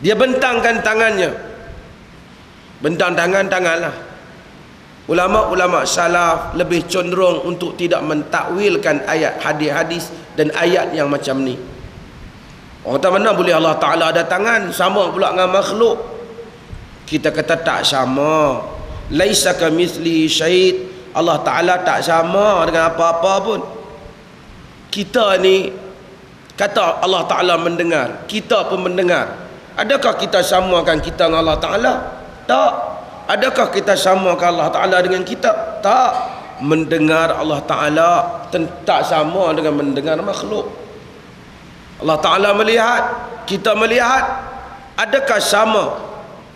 dia bentangkan tangannya. Bentang tangan tanganlah. Ulama-ulama salaf lebih cenderung untuk tidak mentakwilkan ayat hadis-hadis dan ayat yang macam ni. Orang kata mana boleh Allah Ta'ala ada tangan sama pula dengan makhluk. Kita kata tak sama. Laisa kamithlihi syait. Allah Ta'ala tak sama dengan apa-apa pun. Kita ni kata Allah Ta'ala mendengar kita pun mendengar Adakah kita samakan kita dengan Allah Ta'ala? Tak. Adakah kita samakan Allah Ta'ala dengan kita? Tak. Mendengar Allah Ta'ala tak sama dengan mendengar makhluk. Allah Ta'ala melihat, kita melihat. Adakah sama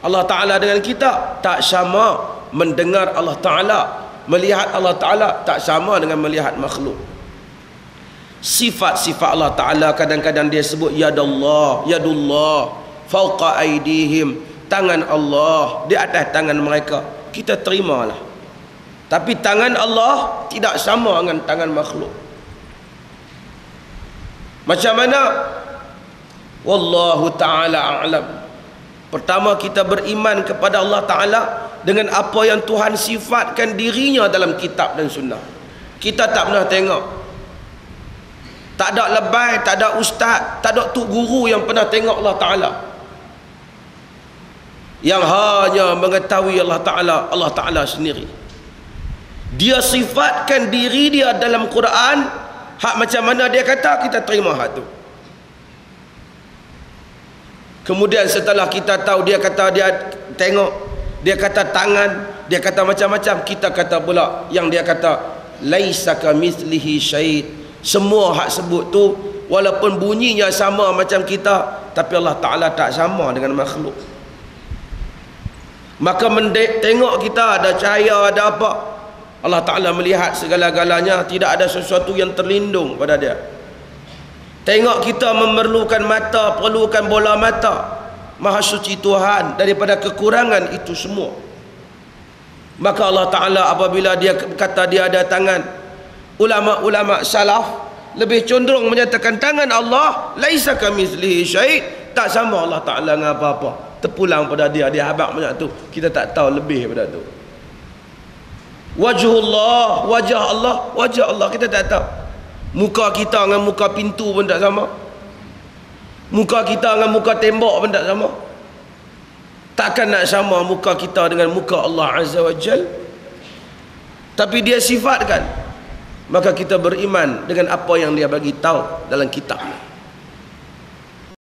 Allah Ta'ala dengan kita? Tak sama. Mendengar Allah Ta'ala, melihat Allah Ta'ala tak sama dengan melihat makhluk. Sifat-sifat Allah Ta'ala kadang-kadang dia sebut Yadallah, Yadullah fauqa aidihim. Tangan Allah di atas tangan mereka. Kita terimalah. Tapi tangan Allah tidak sama dengan tangan makhluk. Macam mana? Wallahu taala a'lam. Pertama kita beriman kepada Allah taala dengan apa yang Tuhan sifatkan dirinya dalam kitab dan sunnah. Kita tak pernah tengok. Tak ada lebay, tak ada ustaz, tak ada tuk guru yang pernah tengok Allah Ta'ala yang hanya mengetahui Allah Ta'ala Allah Ta'ala sendiri. Dia sifatkan diri dia dalam Quran hak macam mana dia kata kita terima hak tu. Kemudian setelah kita tahu dia kata dia tengok dia kata tangan dia kata macam-macam kita kata pula yang dia kata laisa kamithlihi syait. Semua hak sebut tu walaupun bunyinya sama macam kita tapi Allah Ta'ala tak sama dengan makhluk maka mendek tengok kita ada cahaya ada apa. Allah Ta'ala melihat segala-galanya. Tidak ada sesuatu yang terlindung pada dia. Tengok kita memerlukan mata perlukan bola mata. Maha suci Tuhan daripada kekurangan itu semua. Maka Allah Ta'ala apabila dia kata dia ada tangan ulama-ulama salaf lebih cenderung menyatakan tangan Allah laisa kamizlihi syait tak sama Allah Ta'ala dengan apa-apa terpulang pada dia dia habaq banyak tu kita tak tahu lebih pada tu. Wajhullah wajah Allah wajah Allah kita tak tahu. Muka kita dengan muka pintu pun tak sama. Muka kita dengan muka tembok pun tak sama. Takkan nak sama muka kita dengan muka Allah azza wajal tapi dia sifatkan. Maka kita beriman dengan apa yang dia bagi tahu dalam kitab